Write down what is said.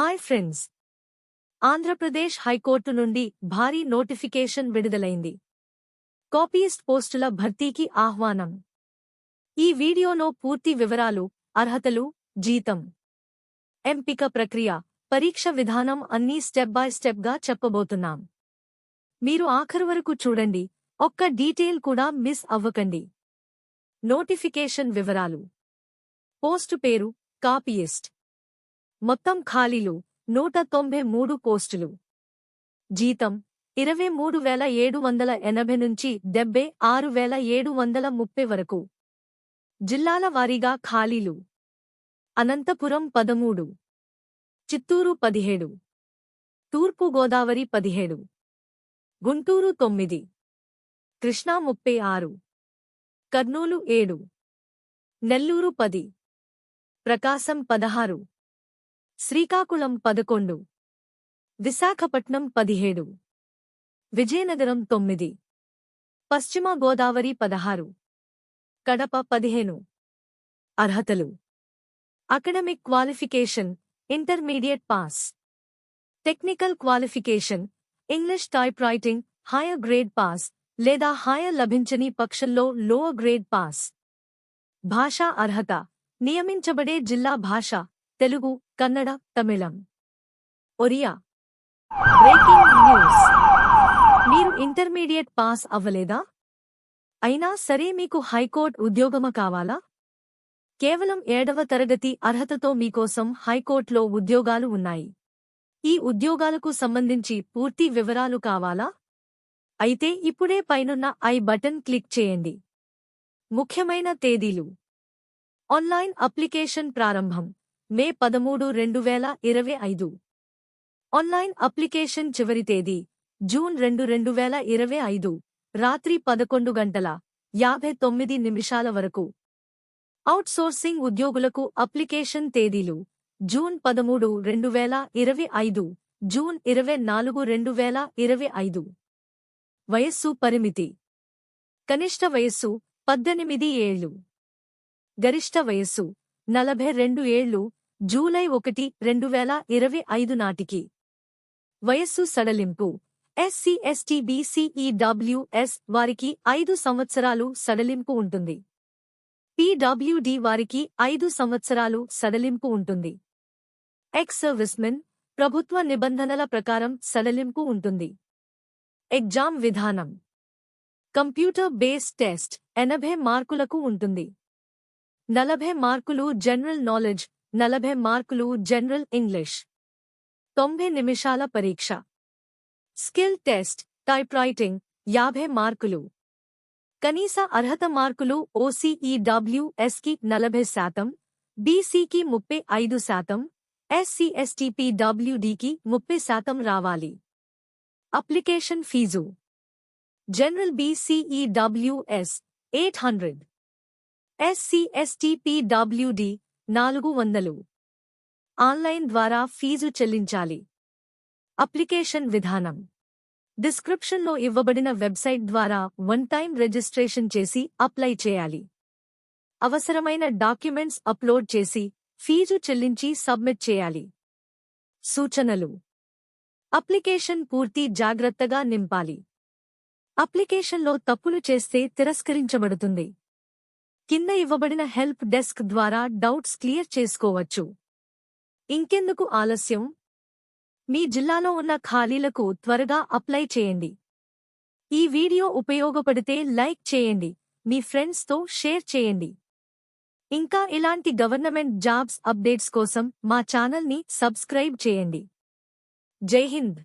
Hi friends. Andhra Pradesh high court నుండి భారీ notification విడుదలైంది. కాపీయిస్ట్ పోస్టుల భర్తీకి ఆహ్వానం. ఈ వీడియోలో పూర్తి వివరాలు అర్హతలు జీతం. ఎంపిక ప్రక్రియ పరీక్ష విధానం అన్నీ స్టెప్ బై స్టెప్గా చెప్పబోతున్నాం. మీరు ఆఖరు వరకు చూడండి ఒక్క డీటెయిల్ కూడా మిస్ అవ్వకండి. నోటిఫికేషన్ వివరాలు. పోస్టు పేరు కాపీయిస్ట్. మొత్తం ఖాళీలు నూట తొంభై మూడు పోస్టులు. జీతం ఇరవై మూడు వేల ఏడు వందల ఎనభై నుంచి డెబ్బై ఆరు వేల ఏడు వందల ముప్పై వరకు. జిల్లాల వారీగా ఖాళీలు. అనంతపురం పదమూడు. చిత్తూరు పదిహేడు. తూర్పు గోదావరి పదిహేడు. గుంటూరు తొమ్మిది. కృష్ణా ముప్పై ఆరు. కర్నూలు ఏడు. నెల్లూరు పది. ప్రకాశం పదహారు. శ్రీకాకుళం పదకొండు విశాఖపట్నం పదిహేడు విజయనగరం తొమ్మిది పశ్చిమ గోదావరి పదహారు కడప పదిహేను. అర్హతలు. Academic qualification intermediate pass. Technical qualification English type writing higher grade pass లేదా హైయర్ లభించని పక్షంలో లోవర్ గ్రేడ్ పాస్. భాషా అర్హత. నియమించబడే జిల్లా భాష. తెలుగు కన్నడ తమిళం. ఒరియా. Breaking news. మీరు ఇంటర్మీడియట్ పాస్ అవ్వలేదా? అయినా సరే మీకు హైకోర్టు ఉద్యోగమ కావాలా? కేవలం ఏడవ తరగతి అర్హతతో మీకోసం హైకోర్టులో ఉద్యోగాలు ఉన్నాయి. ఈ ఉద్యోగాలకు సంబంధించి పూర్తి వివరాలు కావాలా? అయితే ఇప్పుడే పైనున్న ఐ బటన్ క్లిక్ చేయండి. ముఖ్యమైన తేదీలు. ఆన్లైన్ అప్లికేషన్ ప్రారంభం. మే పదమూడు రెండు వేల ఇరవై ఐదు. ఆన్లైన్ అప్లికేషన్ చివరి తేదీ జూన్ రెండు రెండు వేల ఇరవై ఐదు రాత్రి పదకొండు గంటల యాభై తొమ్మిది నిమిషాల వరకు. అవుట్సోర్సింగ్ ఉద్యోగులకు అప్లికేషన్ తేదీలు జూన్ పదమూడు రెండు వేల ఇరవై ఐదు జూన్ ఇరవై నాలుగు రెండు వేల ఇరవై ఐదు. వయస్సు పరిమితి. కనిష్ట వయస్సు పద్దెనిమిది ఏళ్ళు గరిష్ట వయస్సు నలభై రెండు ఏళ్ళు జూలై ఒకటి రెండు వేల ఇరవై ఐదు నాటికి. వయస్సు సడలింపు. ఎస్సీ ఎస్టీ బీసీఈడబ్ల్యూఎస్ వారికి ఐదు సంవత్సరాలు సడలింపు ఉంటుంది. పీడబ్ల్యూడి వారికి ఐదు సంవత్సరాలు సడలింపు ఉంటుంది. ఎక్స్ సర్వీస్మెన్ ప్రభుత్వ నిబంధనల ప్రకారం సడలింపు ఉంటుంది. ఎగ్జామ్ విధానం. కంప్యూటర్ బేస్డ్ టెస్ట్ ఎనభై మార్కులకు ఉంటుంది. నలభై మార్కులు జనరల్ నాలెడ్జ్ నలభై మార్కులు జనరల్ ఇంగ్లీష్ తొంభై నిమిషాల పరీక్ష స్కిల్ టెస్ట్ టైప్ రైటింగ్ యాభై మార్కులు కనీస అర్హత మార్కులు ఓసీఈడబ్ల్యూఎస్కి నలభై శాతం బీసీకి ముప్పై ఐదు శాతం ఎస్సీ ఎస్టీపీడబ్ల్యూడీకి ముప్పై శాతం రావాలి application fee general BC EWS eight hundred SC ST PWD నాలుగు వందలు. ఆన్లైన్ ద్వారా ఫీజు చెల్లించాలి. అప్లికేషన్ విధానం. డిస్క్రిప్షన్లో ఇవ్వబడిన వెబ్సైట్ ద్వారా వన్ టైం రిజిస్ట్రేషన్ చేసి అప్లై చేయాలి. అవసరమైన డాక్యుమెంట్స్ అప్లోడ్ చేసి ఫీజు చెల్లించి సబ్మిట్ చేయాలి. సూచనలు. అప్లికేషన్ పూర్తి జాగ్రత్తగా నింపాలి. అప్లికేషన్లో తప్పులు చేస్తే తిరస్కరించబడుతుంది. కింద ఇవ్వబడిన హెల్ప్ డెస్క్ ద్వారా డౌట్స్ క్లియర్ చేసుకోవచ్చు. ఇంకెందుకు ఆలస్యం? మీ జిల్లాలో ఉన్న ఖాళీలకు త్వరగా అప్లై చేయండి. ఈ వీడియో ఉపయోగపడితే లైక్ చేయండి మీ ఫ్రెండ్స్తో షేర్ చేయండి. ఇంకా ఇలాంటి గవర్నమెంట్ జాబ్స్ అప్డేట్స్ కోసం మా ఛానల్ని సబ్స్క్రైబ్ చేయండి. జై హింద్!